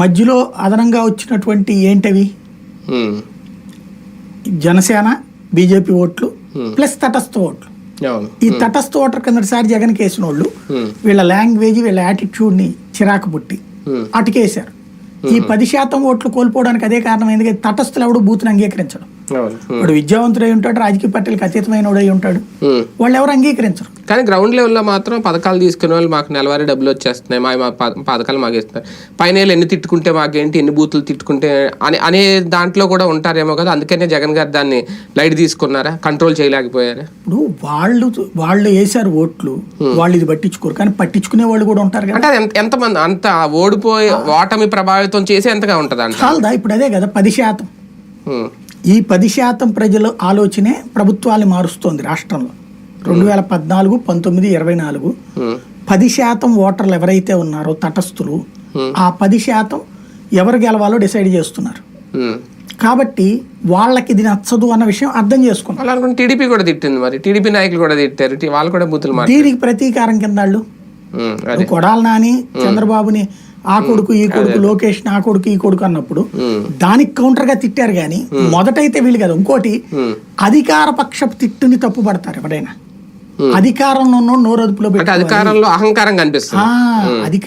మధ్యలో అదనంగా వచ్చినటువంటి ఏంటవి? జనసేన బీజేపీ ఓట్లు ప్లస్ తటస్థ ఓట్లు. ఈ తటస్థ ఓటర్ కిందటిసారి జగన్ కేసిన వాళ్ళు వీళ్ళ లాంగ్వేజ్ వీళ్ళ యాటిట్యూడ్ని చిరాకు పుట్టి అటుకేశారు. ఈ పది శాతం ఓట్లు కోల్పోవడానికి అదే కారణం ఎందుకంటే తటస్థులు ఎవడు బూత్ని అంగీకరించడం వాడు విద్యావంతుడై ఉంటాడు రాజకీయ పార్టీలకు అతీతమైన వాడై ఉంటాడు. వాళ్ళు ఎవరు అంగీకరించరు? కానీ గ్రౌండ్ లెవెల్లో మాత్రం పథకాలు తీసుకునే వాళ్ళు మాకు నెలవారీ డబ్బులు వచ్చేస్తున్నాయి. మా మా పథకాలు మాకు ఇస్తున్నారు పైన ఎన్ని తిట్టుకుంటే మాకేంటి? ఎన్ని బూతులు తిట్టుకుంటే అని అనే దాంట్లో కూడా ఉంటారేమో కదా. అందుకనే జగన్ గారు దాన్ని లైట్ తీసుకున్నారా? కంట్రోల్ చేయలేకపోయారా? ఇప్పుడు వాళ్ళు వాళ్ళు వేశారు ఓట్లు. వాళ్ళు ఇది పట్టించుకోరు. కానీ పట్టించుకునే వాళ్ళు కూడా ఉంటారు కదా. అంటే ఎంతమంది అంత ఓడిపోయి ఓటమి ప్రభావితం చేసి ఎంతగా ఉంటుంది అంట చాలదా? ఇప్పుడు అదే కదా పది శాతం. ఈ పది శాతం ప్రజల ఆలోచనే ప్రభుత్వాన్ని మారుస్తోంది రాష్ట్రంలో. రెండు వేల పద్నాలుగు పంతొమ్మిది ఇరవై నాలుగు. ఉమ్, పది శాతం ఓటర్లు ఎవరైతే ఉన్నారో తటస్థులు ఆ పది శాతం ఎవరు గెలవాలో డిసైడ్ చేస్తున్నారు. ఉమ్. కాబట్టి వాళ్ళకి ఇది నచ్చదు అన్న విషయం అర్థం చేసుకున్నారు. అలా అనుకుంటే టీడీపీ కూడా తిట్టింది మరి. టీడీపీ నాయకులు కూడా తిట్టారు. వాళ్ళు కూడా మాట దీనికి ప్రతీకారం కింద వాళ్ళు. అదే. కొడాల నాని చంద్రబాబుని ఆ కొడుకు ఈ కొడుకు లోకేష్ ఆ కొడుకు ఈ కొడుకు అన్నప్పుడు దానికి కౌంటర్గా తిట్టారు కానీ మొదటైతే వీళ్ళు కదా. ఇంకోటి. అధికార పక్షపు తిట్టుని తప్పు పడతారు ఎవరైనా. అధికారంలో ఉన్న నోరదుపులో అంటే పెట్టి అధికారంలో అహంకారం కనిపిస్తుంది. అధికార